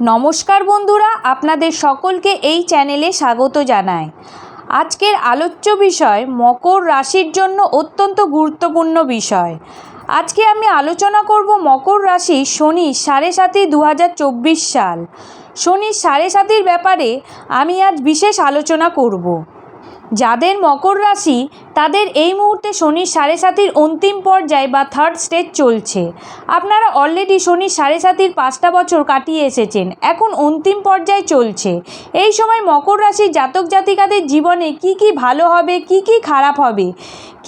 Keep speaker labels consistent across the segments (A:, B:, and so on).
A: নমস্কার বন্ধুরা, আপনাদের সকলকে এই চ্যানেলে স্বাগত জানায় আজকের আলোচ্য বিষয়, মকর রাশির জন্য অত্যন্ত গুরুত্বপূর্ণ বিষয়। আজকে আমি আলোচনা করব মকর রাশি শনি সাড়ে সাতই দু হাজার চব্বিশ সাল। শনি সাড়ে সাতির ব্যাপারে আমি আজ বিশেষ আলোচনা করব। যাদের মকর রাশি, তাদের এই মুহূর্তে শনি সাড়ে সাতির অন্তিম পর্যায়ে বা থার্ড স্টেজ চলছে। আপনারা অলরেডি শনি সাড়ে সাতির পাঁচটা বছর কাটিয়ে এসেছেন, এখন অন্তিম পর্যায়ে চলছে। এই সময় মকর রাশির জাতক জাতিকাদের জীবনে কি কি ভালো হবে, কি কি খারাপ হবে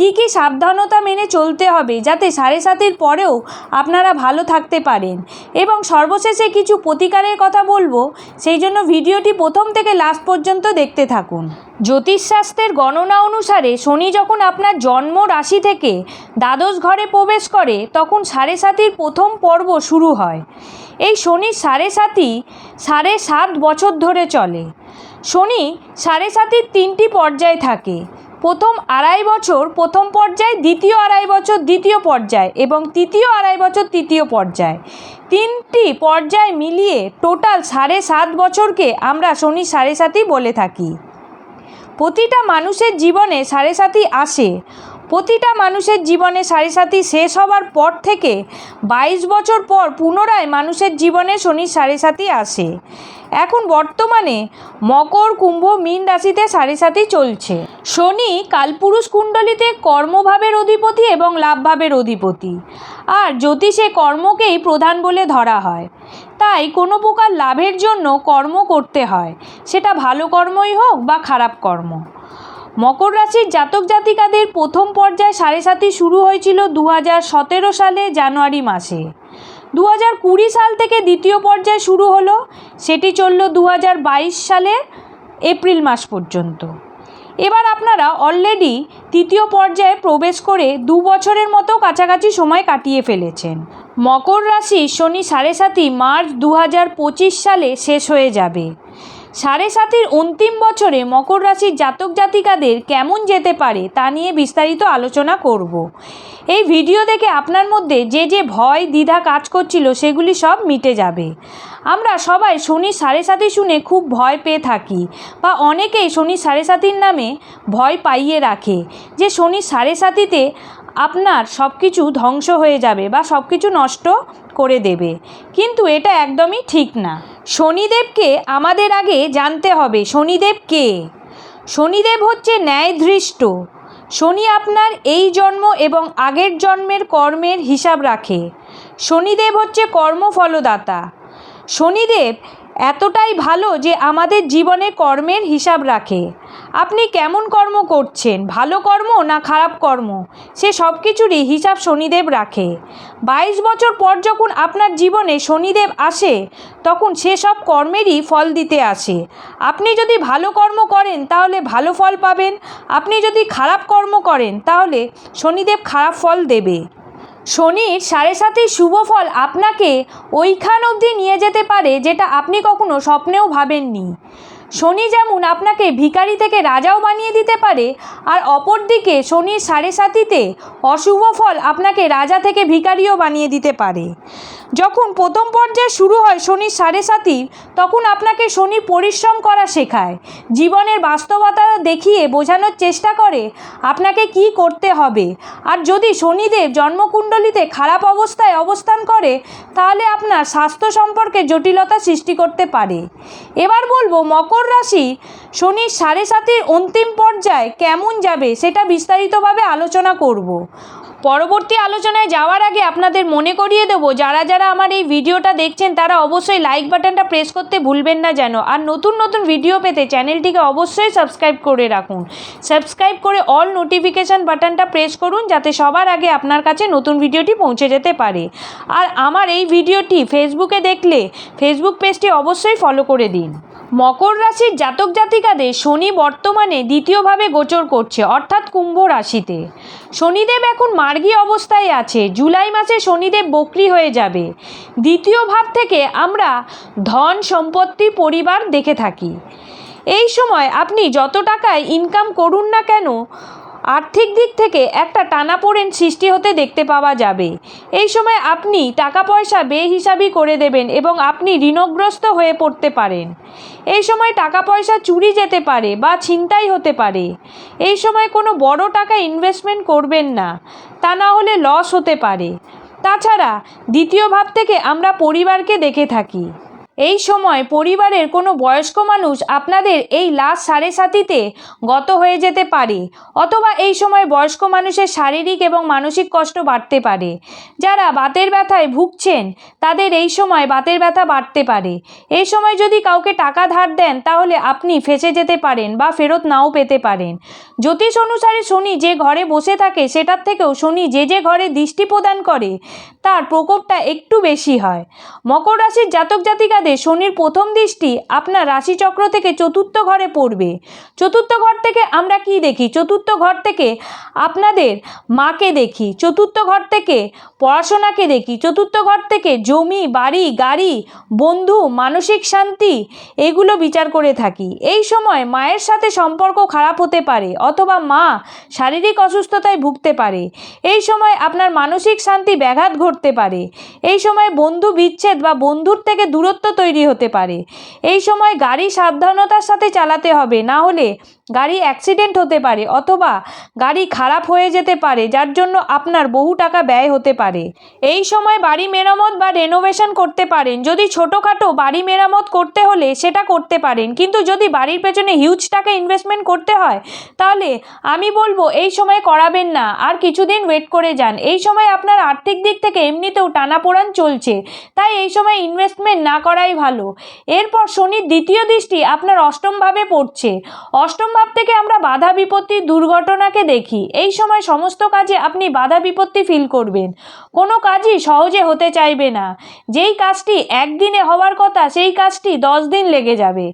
A: কি কি সাবধানতা মেনে চলতে হবে যাতে সাড়ে সাতের পরেও আপনারা ভালো থাকতে পারেন? এবং সর্বশেষে কিছু প্রতিকারের কথা বলব, সেই জন্য ভিডিওটি প্রথম থেকে লাস্ট পর্যন্ত দেখতে থাকুন। জ্যোতিষশাস্ত্রের গণনা অনুসারে শনি যখন আপনার জন্ম রাশি থেকে দ্বাদশ ঘরে প্রবেশ করে, তখন সাড়ে সাতির প্রথম পর্ব শুরু হয়। এই শনির সাড়ে সাতি সাড়ে সাত বছর ধরে চলে। শনি সাড়ে সাতির তিনটি পর্যায় থাকে। প্রথম আড়াই বছর প্রথম পর্যায়, দ্বিতীয় আড়াই বছর দ্বিতীয় পর্যায় এবং তৃতীয় আড়াই বছর তৃতীয় পর্যায়। তিনটি পর্যায় মিলিয়ে টোটাল সাড়ে সাত বছরকে আমরা শনি সাড়ে সাতই বলে থাকি। প্রতিটা মানুষের জীবনে সাড়ে সাতি আসে। প্রতিটা মানুষের জীবনে সাড়ে সাতি শেষ হওয়ার পর থেকে বাইশ বছর পর পুনরায় মানুষের জীবনে শনি সাড়ে সাতি আসে। এখন বর্তমানে মকর, কুম্ভ, মীন রাশিতে সাড়ে সাতি চলছে। শনি কালপুরুষ কুণ্ডলিতে কর্মভাবের অধিপতি এবং লাভভাবের অধিপতি। আর জ্যোতিষে কর্মকেই প্রধান বলে ধরা হয়। তাই কোনো প্রকার লাভের জন্য কর্ম করতে হয়। সেটা ভালো কর্মই হোক বা খারাপ কর্ম। মকর রাশির জাতক জাতিকাদের প্রথম পর্যায়ে সাড়ে সাতি শুরু হয়েছিল দু হাজার সতেরো সালে জানুয়ারি মাসে। দু হাজার কুড়ি সাল থেকে দ্বিতীয় পর্যায় শুরু হলো। সেটি চলল দু হাজার বাইশ সালের এপ্রিল মাস পর্যন্ত। এবার আপনারা অলরেডি তৃতীয় পর্যায়ে প্রবেশ করে দু বছরের মতো কাছাকাছি সময় কাটিয়ে ফেলেছেন। মকর রাশি শনি সাড়ে সাতই মার্চ দু হাজার পঁচিশ সালে শেষ হয়ে যাবে। সাড়ে সাতের অন্তিম বছরে মকর রাশির জাতক জাতিকাদের কেমন যেতে পারে তা নিয়ে বিস্তারিত আলোচনা করব। এই ভিডিও দেখে আপনার মধ্যে যে যে ভয়, দ্বিধা কাজ করছিল সেগুলি সব মিটে যাবে। আমরা সবাই শনি সাড়ে সাতি শুনে খুব ভয় পেয়ে থাকি বা অনেকেই শনি সাড়ে সাতির নামে ভয় পাইয়ে রাখে যে শনি সাড়ে সাতিতে আপনার সব কিছু ধ্বংস হয়ে যাবে বা সব কিছু নষ্ট করে দেবে। কিন্তু এটা একদমই ঠিক না। শনিদেবকে আমাদের আগে জানতে হবে। শনিদেব কে? শনিদেব হচ্ছে ন্যায়ধৃষ্ট। শনি আপনার এই জন্ম এবং আগের জন্মের কর্মের হিসাব রাখে। শনিদেব হচ্ছে কর্মফলদাতা। শনিদেব এতটাই ভালো যে আমাদের জীবনে কর্মের হিসাব রাখে। আপনি কেমন কর্ম করছেন? ভালো কর্ম না খারাপ কর্ম? সে সব কিছুরই হিসাব শনিদেব রাখে। বাইশ বছর পর যখন আপনার জীবনে শনিদেব আসে, তখন সে সব কর্মেরই ফল দিতে আসে। আপনি যদি ভালো কর্ম করেন, তাহলে ভালো ফল পাবেন। আপনি যদি খারাপ কর্ম করেন, তাহলে শনিদেব খারাপ ফল দেবে। শনির সাড়ে সাথে শুভ ফল আপনাকে ওইখান অবধি নিয়ে যেতে পারে, যেটা আপনি কখনো স্বপ্নেও ভাবেননি। শনি যেমন আপনাকে ভিখারি থেকে রাজাও বানিয়ে দিতে পারে, আর অপরদিকে শনির সাড়ে সাতিতে অশুভ ফল আপনাকে রাজা থেকে ভিখারিও বানিয়ে দিতে পারে। যখন প্রথম পর্যায়ে শুরু হয় শনির সাড়ে সাতির তখন আপনাকে শনি পরিশ্রম করা শেখায়। জীবনের বাস্তবতা দেখিয়ে বোঝানোর চেষ্টা করে আপনাকে কি করতে হবে। আর যদি শনিদেব জন্মকুণ্ডলিতে খারাপ অবস্থায় অবস্থান করে, তাহলে আপনার স্বাস্থ্য সম্পর্কে জটিলতা সৃষ্টি করতে পারে। এবার বলব, মকর রাশি শনির সাড়ে সাতের অন্তিম পর্যায়ে কেমন যাবে সেটা বিস্তারিতভাবে আলোচনা করব। পরবর্তী আলোচনায় যাওয়ার আগে আপনাদের মনে করিয়ে দেবো, যারা যারা আমার এই ভিডিওটা দেখছেন তারা অবশ্যই লাইক বাটনটা প্রেস করতে ভুলবেন না যেন। আর নতুন নতুন ভিডিও পেতে চ্যানেলটিকে অবশ্যই সাবস্ক্রাইব করে রাখুন। সাবস্ক্রাইব করে অল নোটিফিকেশান বাটনটা প্রেস করুন, যাতে সবার আগে আপনার কাছে নতুন ভিডিওটি পৌঁছে যেতে পারে। আর আমার এই ভিডিওটি ফেসবুকে দেখলে ফেসবুক পেজটি অবশ্যই ফলো করে দিন। মকর রাশির জাতক জাতিকাদের শনি বর্তমানে দ্বিতীয়ভাবে গোচর করছে, অর্থাৎ কুম্ভ রাশিতে। শনিদেব এখন মার্গী অবস্থায় আছে, জুলাই মাসে শনিদেব বকরি হয়ে যাবে। দ্বিতীয় ভাব থেকে আমরা ধন সম্পত্তি পরিবার দেখে থাকি। এই সময় আপনি যত টাকায় ইনকাম করুন না কেন, আর্থিক দিক থেকে একটা টানাপোড়েন সৃষ্টি হতে দেখতে পাওয়া যাবে। এই সময় আপনি টাকা পয়সা বেহিসাবি করে দেবেন এবং আপনি ঋণগ্রস্ত হয়ে পড়তে পারেন। এই সময় টাকা পয়সা চুরি যেতে পারে বা ছিনতাই হতে পারে। এই সময় কোনো বড় টাকা ইনভেস্টমেন্ট করবেন না। তা না হলে লস হতে পারে। তাছাড়া দ্বিতীয় ভাব থেকে আমরা পরিবারকে দেখে থাকি। এই সময় পরিবারের কোনো বয়স্ক মানুষ আপনাদের এই লাস্ট সাড়ে সাতিতে গত হয়ে যেতে পারে, অথবা এই সময় বয়স্ক মানুষের শারীরিক এবং মানসিক কষ্ট বাড়তে পারে। যারা বাতের ব্যথায় ভুগছেন, তাদের এই সময় বাতের ব্যথা বাড়তে পারে। এই সময় যদি কাউকে টাকা ধার দেন, তাহলে আপনি ফেঁসে যেতে পারেন বা ফেরত নাও পেতে পারেন। জ্যোতিষ অনুসারে শনি যে ঘরে বসে থাকে, সেটার থেকেও শনি যে যে ঘরে দৃষ্টি প্রদান করে, তার প্রকোপটা একটু বেশি হয়। মকর রাশির জাতক জাতিকাদের শনির প্রথম দৃষ্টি আপনার রাশিচক্র থেকে চতুর্থ ঘরে পড়বে। চতুর্থ ঘর থেকে আমরা কি দেখি? চতুর্থ ঘর থেকে আপনাদের মাকে দেখি। চতুর্থ ঘর থেকে পড়াশোনাকে দেখি। চতুর্থ ঘর থেকে জমি, বাড়ি, গাড়ি, বন্ধু, মানসিক শান্তি এগুলো বিচার করে থাকি। এই সময় মায়ের সাথে সম্পর্ক খারাপ হতে পারে অথবা মা শারীরিক অসুস্থতায় ভুগতে পারে। এই সময় আপনার মানসিক শান্তি ব্যাঘাত ঘটতে পারে। এই সময় বন্ধু বিচ্ছেদ বা বন্ধুর থেকে দূরত্ব তৈরি হতে পারে। এই সময় গাড়ি সাবধানতার সাথে চালাতে হবে, না হলে গাড়ি অ্যাক্সিডেন্ট হতে পারে অথবা গাড়ি খারাপ হয়ে যেতে পারে, যার জন্য আপনার বহু টাকা ব্যয় হতে পারে। এই সময় বাড়ি মেরামত বা রেনোভেশন করতে পারেন। যদি ছোটোখাটো বাড়ি মেরামত করতে হলে সেটা করতে পারেন। কিন্তু যদি বাড়ির পেছনে হিউজ টাকা ইনভেস্টমেন্ট করতে হয়, তাহলে আমি বলব এই সময় করাবেন না, আর কিছুদিন ওয়েট করে যান। এই সময় আপনার আর্থিক দিক থেকে এমনিতেও টানাপোড়ান চলছে। তাই এই সময় ইনভেস্টমেন্ট না করাই ভালো। এরপর শনির দ্বিতীয় দৃষ্টি আপনার অষ্টমভাবে পড়ছে। অষ্টম ভাব থেকে আমরা বাধা বিপত্তি দুর্ঘটনাকে দেখি। এই সময় সমস্ত কাজে আপনি বাধা বিপত্তি ফিল করবেন। কোনো কাজই সহজে হতে চাইবে না। যেই কাজটি একদিনে হওয়ার কথা, সেই কাজটি দশ দিন লেগে যাবে।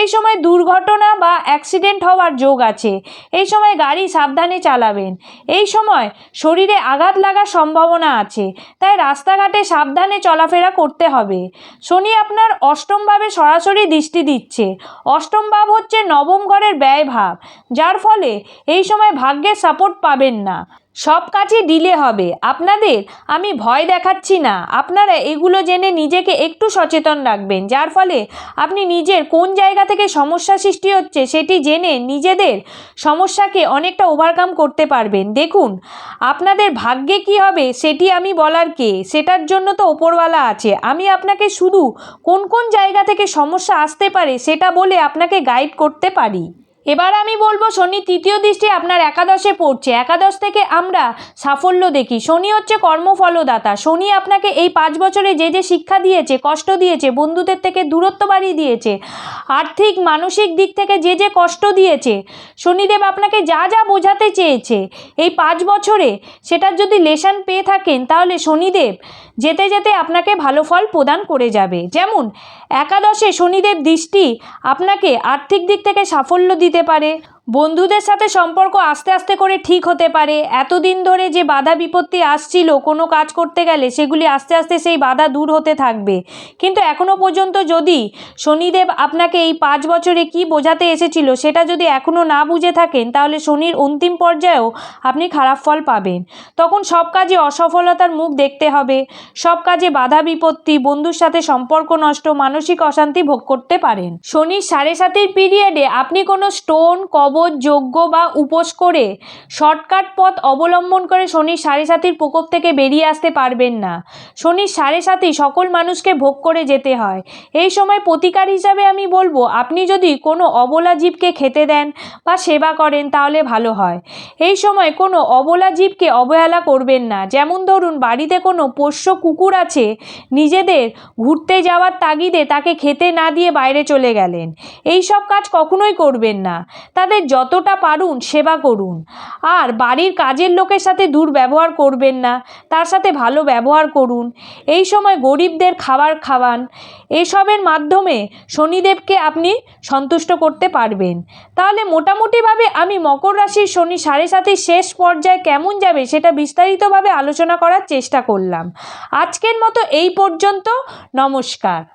A: এই সময় দুর্ঘটনা বা অ্যাক্সিডেন্ট হওয়ার যোগ আছে। এই সময় গাড়ি সাবধানে চালাবেন। এই সময় শরীরে আঘাত লাগার সম্ভাবনা আছে। তাই রাস্তাঘাটে সাবধানে চলাফেরা করতে হবে। শনি আপনার অষ্টম ভাবে সরাসরি দৃষ্টি দিচ্ছে। অষ্টম ভাব হচ্ছে নবম ঘরের ব্যয় ভাব যার ফলে এই সময় ভাগ্যের সাপোর্ট পাবেন না। সব কাজই ডিলে হবে। আপনাদের? আমি ভয় দেখাচ্ছি না। আপনারা এগুলো জেনে নিজেকে একটু সচেতন রাখবেন। যার ফলে আপনি নিজের কোন জায়গা থেকে সমস্যা সৃষ্টি হচ্ছে সেটি জেনে নিজেদের সমস্যাকে অনেকটা ওভারকাম করতে পারবেন। দেখুন, আপনাদের ভাগ্যে কি হবে সেটি আমি বলার কে? সেটার জন্য তো ওপরওয়ালা আছে। আমি আপনাকে শুধু কোন কোন জায়গা থেকে সমস্যা আসতে পারে সেটা বলে আপনাকে গাইড করতে পারি। এবার আমি বলব, শনি তৃতীয় দৃষ্টি আপনার একাদশে পড়ছে। একাদশ থেকে আমরা সাফল্য দেখি। শনি হচ্ছে কর্মফলদাতা। শনি আপনাকে এই পাঁচ বছরে যে যে শিক্ষা দিয়েছে, কষ্ট দিয়েছে, বন্ধুদের থেকে দূরত্ব বাড়িয়ে দিয়েছে, আর্থিক, মানসিক দিক থেকে যে যে কষ্ট দিয়েছে, শনিদেব আপনাকে যা যা বোঝাতে চেয়েছে, এই পাঁচ বছরে সেটার যদি লেসন পেয়ে থাকেন, তাহলে শনিদেব যেতে যেতে আপনাকে ভালো ফল প্রদান করে যাবে। যেমন, একাদশে শনিদেব দৃষ্টি আপনাকে আর্থিক দিক থেকে সাফল্য দিতে পারে। বন্ধুদের সাথে সম্পর্ক আস্তে আস্তে করে ঠিক হতে পারে। এতদিন ধরে যে বাধা বিপত্তি আসছিল, কোনো কাজ করতে গেলে সেগুলি আস্তে আস্তে সেই বাধা দূর হতে থাকবে। কিন্তু এখনও পর্যন্ত যদি শনিদেব আপনাকে এই পাঁচ বছরে কি বোঝাতে এসেছিল সেটা যদি এখনও না বুঝে থাকেন, তাহলে শনির অন্তিম পর্যায়েও আপনি খারাপ ফল পাবেন। তখন সব কাজে অসফলতার মুখ দেখতে হবে। সব কাজে বাধা বিপত্তি, বন্ধুর সাথে সম্পর্ক নষ্ট, মানসিক অশান্তি ভোগ করতে পারেন। শনির সাড়ে সাতের পিরিয়ডে আপনি কোনো স্টোন কবচ যজ্ঞ বা উপোস করে শর্টকাট পথ অবলম্বন করে শনির সাড়ে সাতির প্রকোপ থেকে বেরিয়ে আসতে পারবেন না। শনির সাড়ে সাতি সকল মানুষকে ভোগ করে যেতে হয়। এই সময় প্রতিকার হিসাবে আমি বলব, আপনি যদি কোনো অবলা জীবকে খেতে দেন বা সেবা করেন তাহলে ভালো হয়। এই সময় কোনো অবলা জীবকে অবহেলা করবেন না। যেমন ধরুন, বাড়িতে কোনো পোষ্য কুকুর আছে, নিজেদের ঘুরতে যাওয়ার তাগিদে তাকে খেতে না দিয়ে বাইরে চলে গেলেন। এই সব কাজ কখনোই করবেন না। তাদের যতটা পারুন সেবা করুন। আর বাড়ির কাজের লোকের সাথে দুর্ব্যবহার করবেন না, তার সাথে ভালো ব্যবহার করুন। এই সময় গরিবদের খাবার খাওয়ান, এসবের মাধ্যমে শনিদেবকে আপনি সন্তুষ্ট করতে পারবেন। তাহলে মোটামুটিভাবে আমি মকর রাশির শনি সাড়ে সাতের শেষ পর্যায়ে কেমন যাবে সেটা বিস্তারিতভাবে আলোচনা করার চেষ্টা করলাম। আজকের মতো এই পর্যন্ত, নমস্কার।